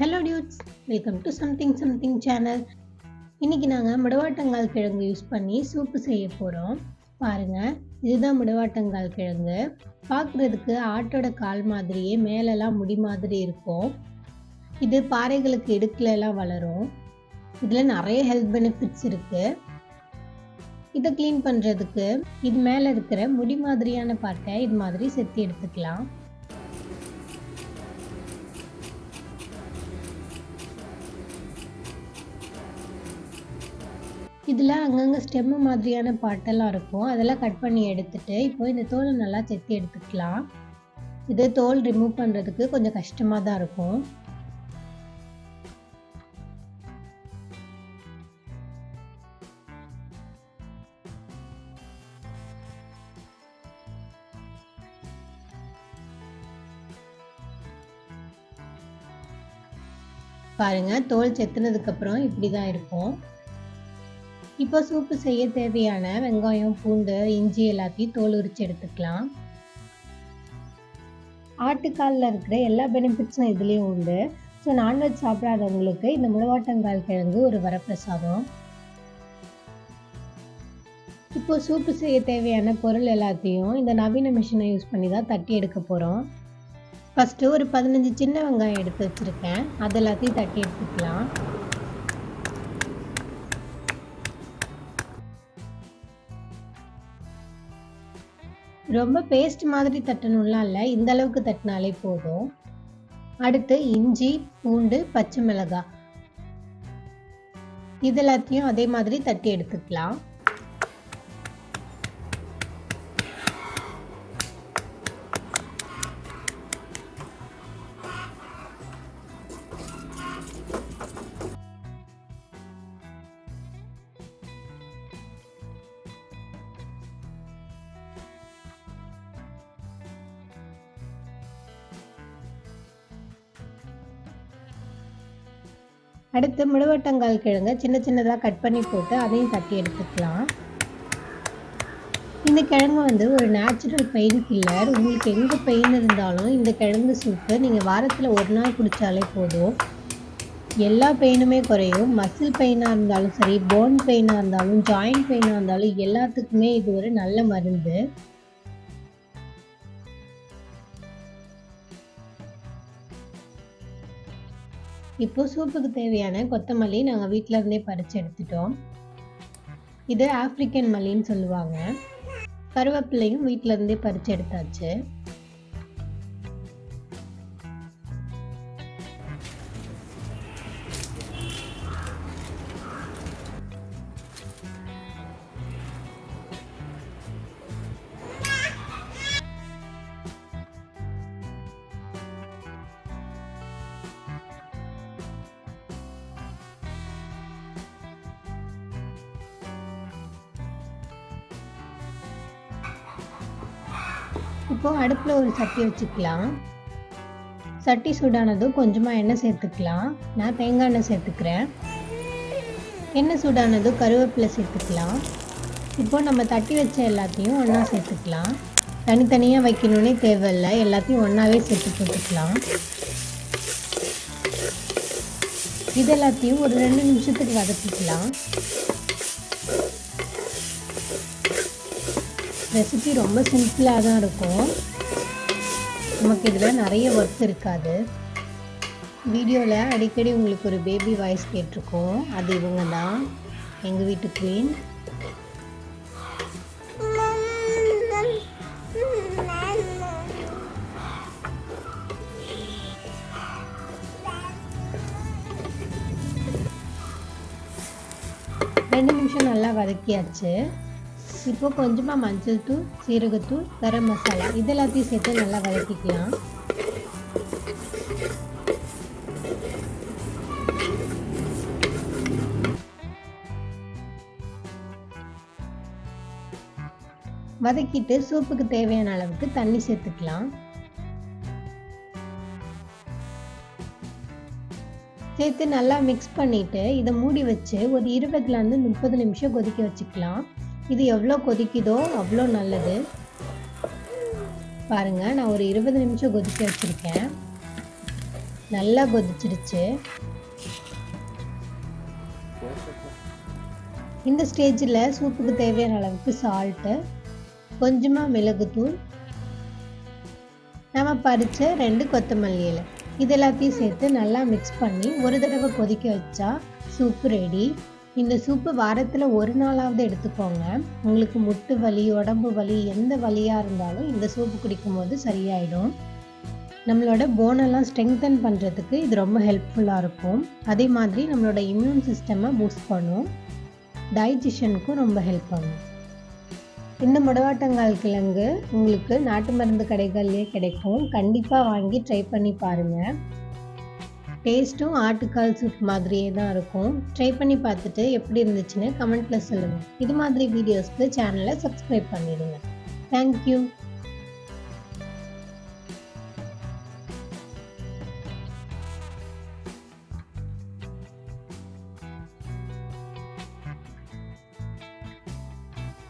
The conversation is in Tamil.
Hello dudes welcome to something something channel இன்றைக்கி நாங்கள் முடவாட்டங்கால் கிழங்கு யூஸ் பண்ணி சூப்பு செய்ய போகிறோம் பாருங்கள் இதுதான் முடவாட்டங்கால் கிழங்கு. பார்க்குறதுக்கு ஆட்டோட கால் மாதிரியே மேலெல்லாம் முடி மாதிரி இருக்கும். இது பாறைகளுக்கு இடுக்கிலலாம் வளரும். இதில் நிறைய ஹெல்த் பெனிஃபிட்ஸ் இருக்குது இதை க்ளீன் பண்ணுறதுக்கு இது மேலே இருக்கிற முடி மாதிரியான பாட்டை இது மாதிரி செத்தி எடுத்துக்கலாம். இதில் அங்கங்கே ஸ்டெம்மு மாதிரியான பாட்டெல்லாம் இருக்கும். அதெல்லாம் கட் பண்ணி எடுத்துட்டு இப்போ இந்த தோலை நல்லா செத்தி எடுத்துக்கலாம். இது தோல் ரிமூவ் பண்ணுறதுக்கு கொஞ்சம் கஷ்டமாக தான் இருக்கும். பாருங்க தோல் செத்துனதுக்கப்புறம் இப்படி தான் இருக்கும். இப்போ சூப்பு செய்ய தேவையான வெங்காயம் பூண்டு இஞ்சி எல்லாத்தையும் தோல் உரிச்சு எடுத்துக்கலாம். ஆட்டுக்காலில் இருக்கிற எல்லா பெனிஃபிட்ஸும் இதுலேயும் உண்டு. ஸோ நான்வெஜ் சாப்பிடாதவங்களுக்கு இந்த முடவாட்டங்கால் கிழங்கு ஒரு வரப்பிரசாதம். இப்போ சூப்பு செய்ய தேவையான பொருள் எல்லாத்தையும் இந்த நவீன மிஷினை யூஸ் பண்ணி தான் தட்டி எடுக்க போகிறோம் ஃபஸ்ட்டு ஒரு பதினஞ்சு சின்ன வெங்காயம் எடுத்து வச்சுருக்கேன். அது எல்லாத்தையும் தட்டி எடுத்துக்கலாம். ரொம்ப பேஸ்ட் மாதிரி தட்டணும்லாம் இல்லை. இந்த அளவுக்கு தட்டினாலே போதும். அடுத்து இஞ்சி பூண்டு பச்சை மிளகாய். இது எல்லாத்தையும் அதே மாதிரி தட்டி எடுத்துக்கலாம். அடுத்து முழுவட்டங்கால் கிழங்கு சின்ன சின்னதாக கட் பண்ணி போட்டு அதையும் தட்டி எடுத்துக்கலாம். இந்த கிழங்கு வந்து ஒரு நேச்சுரல் பெயின் கில்லர் உங்களுக்கு எங்கே பெயின் இருந்தாலும் இந்த கிழங்கு சூப்பு நீங்கள் வாரத்தில் ஒரு நாள் குடித்தாலே போதும். எல்லா பெயினுமே குறையும். மசில் பெயினாக இருந்தாலும் சரி போன் பெயினாக இருந்தாலும் ஜாயிண்ட் பெயினாக இருந்தாலும் எல்லாத்துக்குமே இது ஒரு நல்ல மருந்து. இப்போ சூப்புக்கு தேவையான கொத்தமல்லி நாங்கள் வீட்டில் இருந்தே பறித்து எடுத்துட்டோம். இது ஆப்ரிக்கன் மல்லின்னு சொல்லுவாங்க. கருவேப்பிலையும் வீட்டில் இருந்தே பறித்து எடுத்தாச்சு. இப்போது அடுப்பில் ஒரு சட்டி வச்சுக்கலாம். சட்டி சூடானதும் கொஞ்சமாக எண்ணெய் சேர்த்துக்கலாம். நான் தேங்காய் எண்ணெய் சேர்த்துக்கிறேன். எண்ணெய் சூடானதும் கருவேப்பிலை சேர்த்துக்கலாம். இப்போ நம்ம தட்டி வச்ச எல்லாத்தையும் ஒன்றா சேர்த்துக்கலாம். தனித்தனியாக வைக்கணுன்னே தேவையில்லை. எல்லாத்தையும் ஒன்றாவே சேர்த்து போட்டுக்கலாம். இது எல்லாத்தையும் ஒரு ரெண்டு நிமிஷத்துக்கு வதக்கிக்கலாம். ரெசிபி ரொம்ப சிம்பிளாக தான் இருக்கும். நமக்கு இதில் நிறைய ஒர்க் இருக்காது. வீடியோவில் அடிக்கடி உங்களுக்கு ஒரு பேபி வாய்ஸ் கேட்டிருக்கோம். அது இவங்க தான். எங்கள் வீட்டு குவீன் ரெண்டு நிமிஷம் நல்லா வதக்கியாச்சு. இப்போ கொஞ்சமாக மஞ்சள் தூள் சீரகத்தூள் கரம் மசாலா இது எல்லாத்தையும் சேர்த்து நல்லா வதக்கிக்கலாம். வதக்கிட்டு சூப்புக்கு தேவையான அளவுக்கு தண்ணி சேர்த்துக்கலாம். சேர்த்து நல்லா மிக்ஸ் பண்ணிவிட்டு இதை மூடி வச்சு ஒரு இருபதுலேருந்து முப்பது நிமிஷம் கொதிக்க வச்சுக்கலாம். இது எவ்வளோ கொதிக்குதோ அவ்வளோ நல்லது. பாருங்கள் நான் ஒரு இருபது நிமிஷம் கொதிக்க வச்சுருக்கேன். நல்லா கொதிச்சிருச்சு. இந்த ஸ்டேஜில் சூப்புக்கு தேவையான அளவுக்கு சால்ட்டு கொஞ்சமாக மிளகுத்தூள் நம்ம பறித்த ரெண்டு கொத்தமல்லி இலை. இது எல்லாத்தையும் சேர்த்து நல்லா மிக்ஸ் பண்ணி ஒரு தடவை கொதிக்க வச்சா சூப்பு ரெடி இந்த சூப்பு வாரத்தில் ஒரு நாளாவது எடுத்துக்கோங்க. உங்களுக்கு முட்டு வலி உடம்பு வலி எந்த வலியாக இருந்தாலும் இந்த சூப்பு குடிக்கும்போது சரியாயிடும். நம்மளோட போனெல்லாம் ஸ்ட்ரெங்தன் பண்ணுறதுக்கு இது ரொம்ப ஹெல்ப்ஃபுல்லாக இருக்கும். அதே மாதிரி நம்மளோட இம்யூன் சிஸ்டம்மை பூஸ்ட் பண்ணும். டைஜஷனுக்கும் ரொம்ப ஹெல்ப் பண்ணும். இந்த முடவாட்டங்கால் கிழங்கு உங்களுக்கு நாட்டு மருந்து கடைகள்லேயே கிடைக்கும். கண்டிப்பாக வாங்கி ட்ரை பண்ணி பாருங்கள் டேஸ்ட்டும் ஆட்டுக்கால் சூப் மாதிரியே தான் இருக்கும். ட்ரை பண்ணி பார்த்துட்டு எப்படி இருந்துச்சுன்னு கமெண்ட்டில் சொல்லுங்கள் இது மாதிரி வீடியோஸ்க்கு சேனலை சப்ஸ்கிரைப் பண்ணிடுங்க. தேங்க்யூ